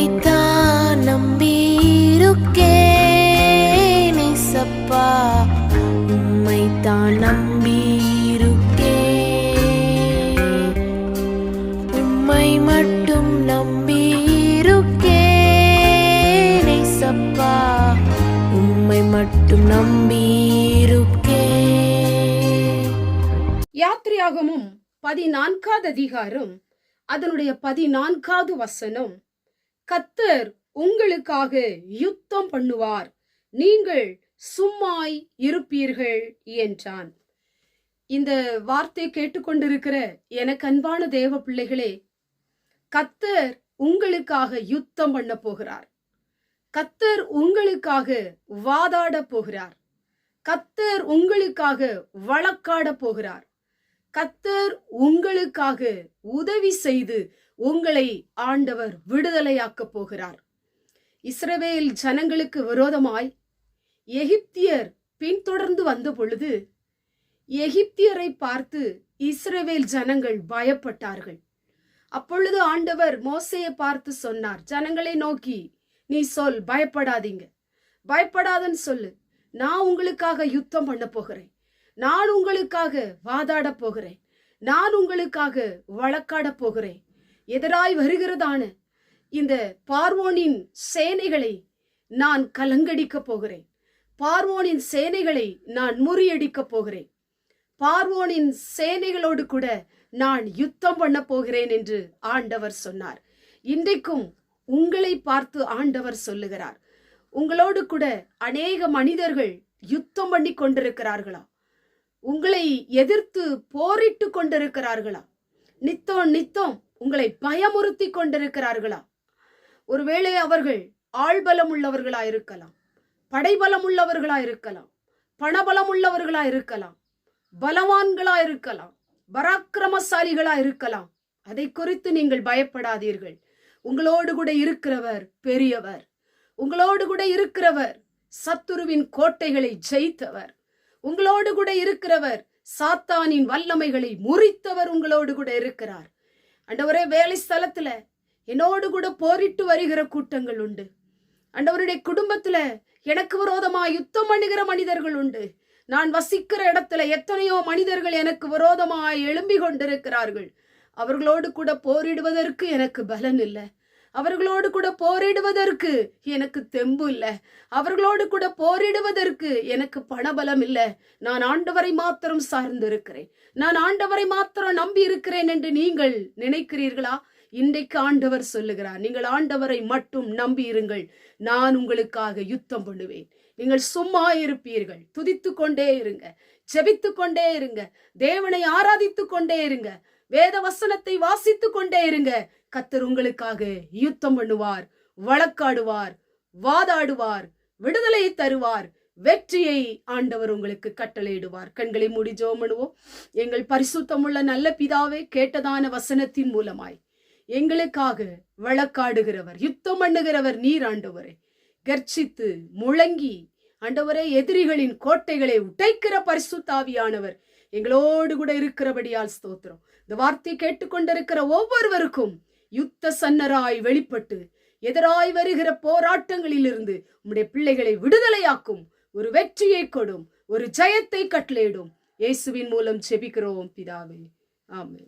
உம்மைத்தான் நம்பியிருக்கேன் ஏசப்பா உம்மைத்தான் நம்பியிருக்கேன் உம்மை மட்டும் நம்பியிருக்கேன் ஏசப்பா உம்மை மட்டும் நம்பியிருக்கேன் யாத்ரியாகமும் பதினான்காவது அதிகாரம் அதனுடைய பதினான்காவது வசனம். கத்தர் உங்களுக்காக யுத்தம் பண்ணுவார். நீங்கள் சும்மாய் இருப்பீர்கள் என்றான். இந்த வார்த்தை கேட்டுக்கொண்டிருக்கிற எனக்கு அன்பான தேவ பிள்ளைகளே கத்தர் உங்களுக்காக யுத்தம் பண்ண போகிறார். கத்தர் உங்களுக்காக வாதாட போகிறார். கத்தர் உங்களுக்காக வழக்காட போகிறார். கத்தர் உங்களுக்காக உதவி செய்து உங்களை ஆண்டவர் விடுதலையாக்கப் போகிறார். இஸ்ரவேல் ஜனங்களுக்கு விரோதமாய் எகிப்தியர் பின்தொடர்ந்து வந்த பொழுது எகிப்தியரை பார்த்து இஸ்ரவேல் ஜனங்கள் பயப்பட்டார்கள். அப்பொழுது ஆண்டவர் மோசையை பார்த்து சொன்னார் ஜனங்களை நோக்கி நீ சொல் பயப்படாதீங்க. பயப்படாதன்னு சொல்லு. நான் உங்களுக்காக யுத்தம் பண்ண போகிறேன். நான் உங்களுக்காக வாதாட போகிறேன். நான் உங்களுக்காக வழக்காட போகிறேன். எதிராய் வருகிறதான. இந்த பார்வோனின் சேனைகளை நான் கலங்கடிக்கப் போகிறேன். பார்வோனின் சேனைகளை நான் முறியடிக்கப் போகிறேன். பார்வோனின் சேனைகளோடு கூட நான் யுத்தம் பண்ண போகிறேன் என்று ஆண்டவர் சொன்னார். இன்றைக்கும் உங்களை பார்த்து ஆண்டவர் சொல்லுகிறார். உங்களோடு கூட அநேக மனிதர்கள் யுத்தம் பண்ணி கொண்டிருக்கிறார்களா? உங்களை எதிர்த்து போரிட்டு கொண்டிருக்கிறார்களா? நித்தம் நித்தம் உங்களை பயமுறுத்தி கொண்டிருக்கிறார்களா? ஒருவேளை அவர்கள் ஆள்பலம் உள்ளவர்களா இருக்கலாம் படைபலம் உள்ளவர்களா இருக்கலாம் பணபலம் உள்ளவர்களா இருக்கலாம் பலவான்களா இருக்கலாம் பராக்கிரமசாலிகளா இருக்கலாம் அதை குறித்து நீங்கள் பயப்படாதீர்கள். உங்களோடு கூட இருக்கிறவர் பெரியவர். உங்களோடு கூட இருக்கிறவர் சத்துருவின் கோட்டைகளை ஜெயித்தவர். உங்களோடு கூட இருக்கிறவர் சாத்தானின் வல்லமைகளை முறித்தவர் உங்களோடு கூட இருக்கிறார். அண்டவரே வேலை ஸ்தலத்துல என்னோடு கூட போரிட்டு வருகிற கூட்டங்கள் உண்டு. அண்டவருடைய குடும்பத்துல எனக்கு விரோதமா யுத்தம் பண்ணுகிற மனிதர்கள் உண்டு. நான் வசிக்கிற இடத்துல எத்தனையோ மனிதர்கள் எனக்கு விரோதமாய் எழும்பிக் கொண்டிருக்கிறார்கள். அவர்களோடு கூட போரிடுவதற்கு எனக்கு பலன் இல்லை. அவர்களோடு கூட போரிடுவதற்கு எனக்கு தெம்பு இல்லை. அவர்களோடு கூட போரிடுவதற்கு எனக்கு பணபலம் இல்லை. நான் ஆண்டவரை மாத்திரம் சார்ந்து இருக்கிறேன் நான் ஆண்டவரை மாத்திரம் நம்பி இருக்கிறேன் என்று நீங்கள் நினைக்கிறீர்களா? இன்றைக்கு ஆண்டவர் சொல்லுகிறார் நீங்கள் ஆண்டவரை மட்டும் நம்பி இருங்கள் நான் உங்களுக்காக யுத்தம் பண்ணுவேன். நீங்கள் சும்மா இருப்பீர்கள். துதித்து கொண்டே இருங்க. செபித்து கொண்டே இருங்க. தேவனை ஆராதித்து கொண்டே இருங்க. வேத வசனத்தை வாசித்து கொண்டே இருங்க. கத்தர் உங்களுக்காக யுத்தம் பண்ணுவார் வழக்காடுவார் வாதாடுவார் விடுதலை தருவார். வெற்றியை ஆண்டவர் உங்களுக்கு கட்டளையிடுவார். கண்களை மூடி ஜோம் பண்ணுவோம். எங்கள் பரிசுத்தமுள்ள நல்ல பிதாவே கேட்டதான வசனத்தின் மூலமாய் எங்களுக்காக வழக்காடுகிறவர் யுத்தம் பண்ணுகிறவர் நீர் ஆண்டவரே. கர்ச்சித்து முழங்கி ஆண்டவரே எதிரிகளின் கோட்டைகளை உடைக்கிற பரிசுத்தாவியானவர் எங்களோடு கூட இருக்கிறபடியால் ஸ்தோத்திரம். இந்த வார்த்தை கேட்டுக்கொண்டிருக்கிற ஒவ்வொருவருக்கும் யுத்த சன்னராய் வெளிப்பட்டு எதிராய் வருகிற போராட்டங்களிலிருந்து உம்முடைய பிள்ளைகளை விடுதலையாக்கும். ஒரு வெற்றியை கொடும் ஒரு ஜெயத்தை கட்டளையிடும். இயேசுவின் மூலம் செபிக்கிறோம் பிதாவே. ஆமே